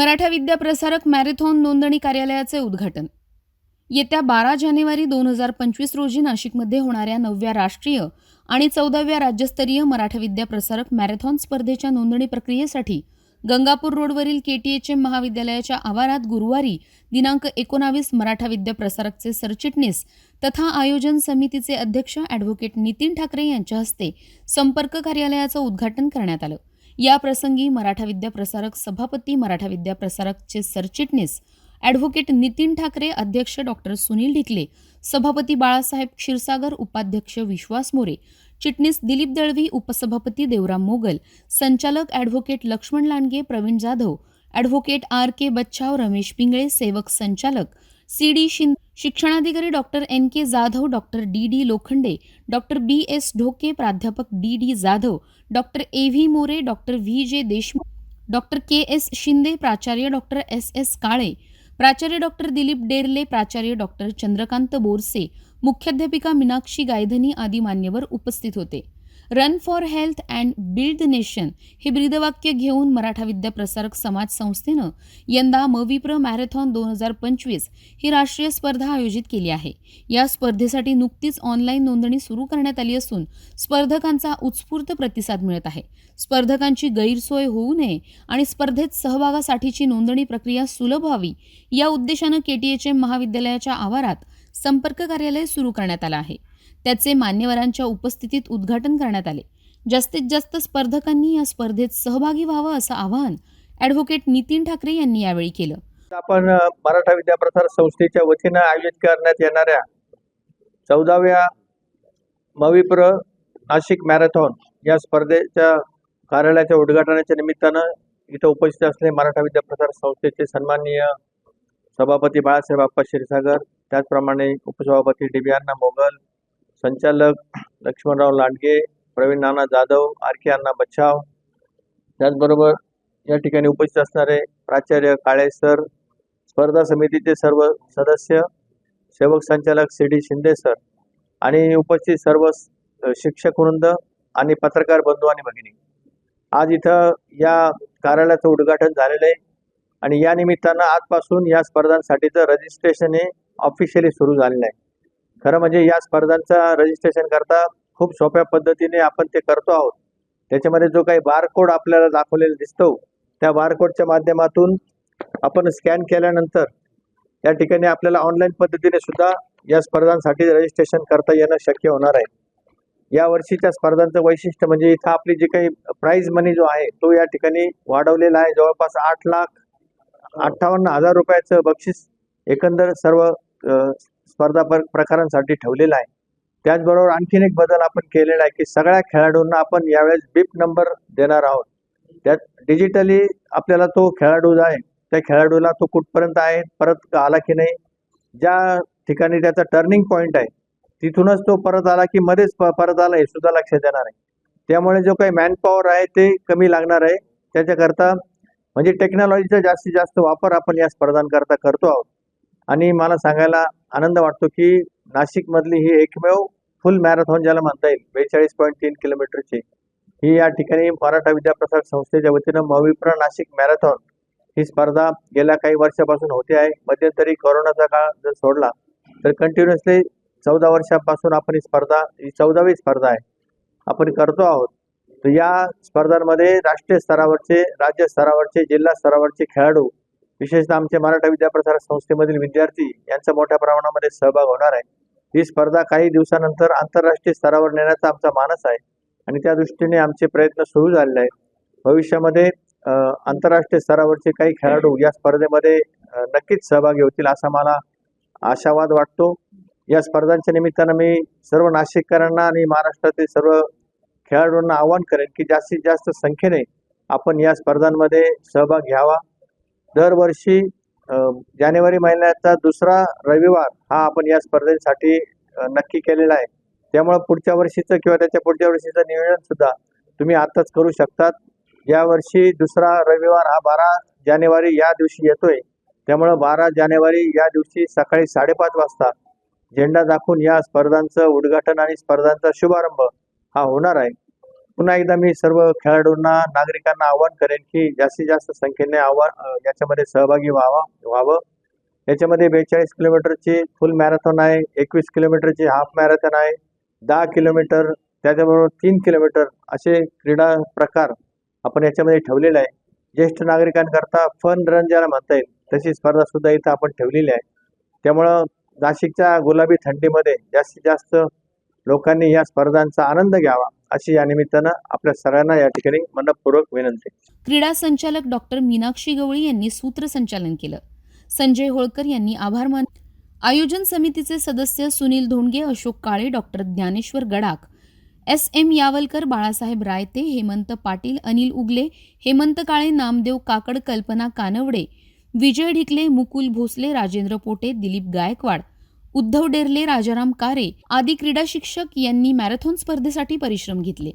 Maratha Vidya Prasarak marathon नोंदणी कार्यालयाचे उद्घाटन. येत्या बारा जानेवारी दोन हजार पंचवीस रोजी नाशिकमध्ये होणाऱ्या नवव्या राष्ट्रीय आणि चौदाव्या राज्यस्तरीय मराठा विद्या प्रसारक मॅरेथॉन स्पर्धेच्या नोंदणी प्रक्रियेसाठी गंगापूर रोडवरील केटीएचएम महाविद्यालयाच्या आवारात गुरुवारी दिनांक एकोणावीस मराठा विद्या प्रसारकचे सरचिटणीस तथा आयोजन समितीचे अध्यक्ष ॲडव्होकेट नितीन ठाकरे यांच्या हस्ते संपर्क कार्यालयाचं उद्घाटन करण्यात आलं. याप्रसंगी मराठा विद्या प्रसारक सभापती मराठा विद्या प्रसारकचे सरचिटणीस ॲडव्होकेट नितीन ठाकरे अध्यक्ष डॉक्टर सुनील ढिकले सभापती बाळासाहेब क्षीरसागर उपाध्यक्ष विश्वास मोरे चिटणीस दिलीप दळवी उपसभापती देवराम मोगल संचालक advocate Laxman Landge Pravin Jadhav advocate R K Bachhav Ramesh Pingale सेवक संचालक सी डी शिंद शिक्षणाधिकारी doctor N K Jadhav doctor D D Lokhande doctor B S Dhoke प्राध्यापक D D Jadhav doctor A V More doctor V J Deshmukh doctor K S Shinde प्राचार्य doctor S S काळे प्राचार्य doctor Dilip डेरले प्राचार्य doctor Chandrakant Borse मुख्याध्यापिका मीनाक्षी गायधनी आदी मान्यवर उपस्थित होते. Run for health and build nation हे ब्रीदवाक्य घेऊन मराठा विद्या प्रसारक समाज संस्थेनं यंदा मविप्र मॅरेथॉन दोन हजार पंचवीस ही राष्ट्रीय स्पर्धा आयोजित केली आहे. या स्पर्धेसाठी नुकतीच ऑनलाईन नोंदणी सुरू करण्यात आली असून स्पर्धकांचा उत्स्फूर्त प्रतिसाद मिळत आहे. स्पर्धकांची गैरसोय होऊ नये आणि स्पर्धेत सहभागासाठीची नोंदणी प्रक्रिया सुलभ व्हावी या उद्देशानं केटीएचएम महाविद्यालयाच्या आवारात संपर्क कार्यालय सुरू करण्यात आलं आहे. त्याचे मान्यवरांच्या उपस्थितीत उद्घाटन करण्यात आले. जास्तीत जास्त स्पर्धकांनी या स्पर्धेत सहभागी व्हावं असं आवाहन ॲडव्होकेट नितीन ठाकरे यांनी यावेळी केलं. आपण मराठा विद्याप्रसार संस्थेच्या वतीनं आयोजित करण्यात येणाऱ्या चौदाव्या मविप्र नाशिक मॅरेथॉन या स्पर्धेच्या कार्यालयाच्या उद्घाटनाच्या निमित्तानं इथं उपस्थित असलेले मराठा विद्याप्रसार संस्थेचे सन्माननीय सभापती बाळासाहेब आप्पा क्षीरसागर त्याचप्रमाणे उपसभापती डिबियांना मोगल संचालक लक्ष्मणराव लांडगे प्रवीण नाना जाधव आर के अण्णा बच्छाव. त्याचबरोबर या ठिकाणी उपस्थित असणारे प्राचार्य काळे सर स्पर्धा समितीचे सर्व सदस्य सेवक संचालक सी डी शिंदे सर आणि उपस्थित सर्व शिक्षक वृंद आणि पत्रकार बंधू आणि भगिनी. आज इथं या कार्यालयाचं उद्घाटन झालेलं आहे आणि या निमित्तानं आजपासून या स्पर्धांसाठीचं रजिस्ट्रेशन हे ऑफिशियली सुरू झालेलं आहे. खरं म्हणजे या स्पर्धांचा रजिस्ट्रेशन करता खूप सोप्या पद्धतीने आपण ते करतो आहोत. त्याच्यामध्ये जो काही बारकोड आपल्याला दाखवलेला दिसतो त्या बारकोडच्या माध्यमातून आपण स्कॅन केल्यानंतर या ठिकाणी आपल्याला ऑनलाईन पद्धतीने सुद्धा या स्पर्धांसाठी रजिस्ट्रेशन करता येणं शक्य होणार आहे. या वर्षीच्या स्पर्धांचं वैशिष्ट्य म्हणजे इथं आपली जी काही प्राईज मनी जो आहे तो या ठिकाणी वाढवलेला आहे. जवळपास आठ लाख अठ्ठावन्न हजार रुपयाचं बक्षीस एकंदर सर्व स्पर्धा प्रकारांसाठी ठेवलेला आहे. त्याचबरोबर आणखीन एक बदल आपण केलेला आहे की सगळ्या खेळाडूंना आपण यावेळेस बीप नंबर देणार आहोत. त्यात डिजिटली आपल्याला तो खेळाडू जो आहे त्या खेळाडूला तो कुठपर्यंत आहे परत आला की नाही ज्या ठिकाणी त्याचा टर्निंग पॉईंट आहे तिथूनच तो परत आला की मध्येच परत आला हे सुद्धा लक्षात येणार आहे. त्यामुळे जो काही मॅनपॉवर आहे ते कमी लागणार आहे. त्याच्याकरता म्हणजे टेक्नॉलॉजीचा जास्तीत जास्त वापर आपण या स्पर्धांकरता करतो आहोत. आणि मला सांगायला आनंद वाटतो की नाशिकमधली ही एकमेव फुल मॅरेथॉन ज्याला म्हणता येईल बेचाळीस पॉईंट तीन किलोमीटरची ही या ठिकाणी मराठा विद्याप्रसार संस्थेच्या वतीनं मविप्रा नाशिक मॅरेथॉन ही स्पर्धा गेल्या काही वर्षापासून होते आहे. मध्यंतरी कोरोनाचा काळ जर सोडला तर कंटिन्युअसली चौदा वर्षापासून आपण ही स्पर्धा ही चौदावी स्पर्धा आहे आपण करतो आहोत. तर या स्पर्धांमध्ये राष्ट्रीय स्तरावरचे राज्य स्तरावरचे जिल्हा स्तरावरचे खेळाडू विशेषतः आमचे मराठा विद्याप्रसार संस्थेमधील विद्यार्थी यांचा मोठ्या प्रमाणामध्ये सहभाग होणार आहे. ही स्पर्धा काही दिवसानंतर आंतरराष्ट्रीय स्तरावर नेण्याचा आमचा मानस आहे आणि त्या दृष्टीने आमचे प्रयत्न सुरू झालेले आहेत. भविष्यामध्ये आंतरराष्ट्रीय स्तरावरचे काही खेळाडू या स्पर्धेमध्ये नक्कीच सहभागी होतील असा मला आशावाद वाटतो. या स्पर्धांच्या निमित्तानं मी सर्व नाशिककरांना आणि महाराष्ट्रातील सर्व खेळाडूंना आवाहन करेन की जास्तीत जास्त संख्येने आपण या स्पर्धांमध्ये सहभाग घ्यावा. दरवर्षी जानेवारी महिन्याचा दुसरा रविवार हा आपण या स्पर्धेसाठी नक्की केलेला आहे. त्यामुळं पुढच्या वर्षीचं किंवा त्याच्या पुढच्या वर्षीचं नियोजन सुद्धा तुम्ही आताच करू शकतात. यावर्षी दुसरा रविवार हा बारा जानेवारी या दिवशी येतोय. त्यामुळं बारा जानेवारी या दिवशी सकाळी साडेपाच वाजता झेंडा दाखवून या स्पर्धांचं उद्घाटन आणि स्पर्धांचा शुभारंभ हा होणार आहे. पुन्हा एकदा मी सर्व खेळाडूंना नागरिकांना आवाहन करेन की जास्तीत जास्त संख्येने आव्हान याच्यामध्ये सहभागी व्हावा व्हावं. याच्यामध्ये बेचाळीस किलोमीटरची फुल मॅरेथॉन आहे एकवीस किलोमीटरची हाफ मॅरेथॉन आहे दहा किलोमीटर त्याच्याबरोबर तीन किलोमीटर असे क्रीडा प्रकार आपण याच्यामध्ये ठेवलेले आहे. ज्येष्ठ नागरिकांकरता फन रन ज्याला म्हणता येईल तशी स्पर्धा सुद्धा इथं आपण ठेवलेली आहे. त्यामुळं नाशिकच्या गुलाबी थंडीमध्ये जास्तीत जास्त लोकांनी या स्पर्धांचा आनंद घ्यावा. अशी या निमित्तानं आपल्या सगळ्यांना या ठिकाणी मनपूर्वक विनंती. क्रीडा संचालक डॉक्टर मीनाक्षी गवळी यांनी सूत्रसंचालन केलं. संजय होळकर यांनी आभार मान आयोजन समितीचे सदस्य Sunil Dhondge Ashok Kale doctor Dnyaneshwar Gadakh S M Yavalkar Balasaheb Raite Hemant Patil Anil उगले हेमंत काळे नामदेव काकड कल्पना कानवडे विजय ढिकले मुकुल भोसले राजेंद्र पोटे दिलीप गायकवाड उद्धव डेरले राजाराम कारे आदी क्रीडा शिक्षक यांनी मॅरेथॉन स्पर्धेसाठी परिश्रम घेतले.